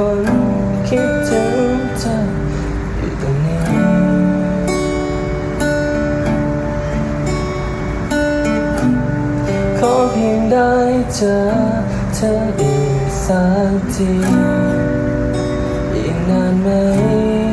คนคิดถึงเธออยู่ตรงนี้ขอเพียงได้เจอเธออีกสักทีอีกนานไหม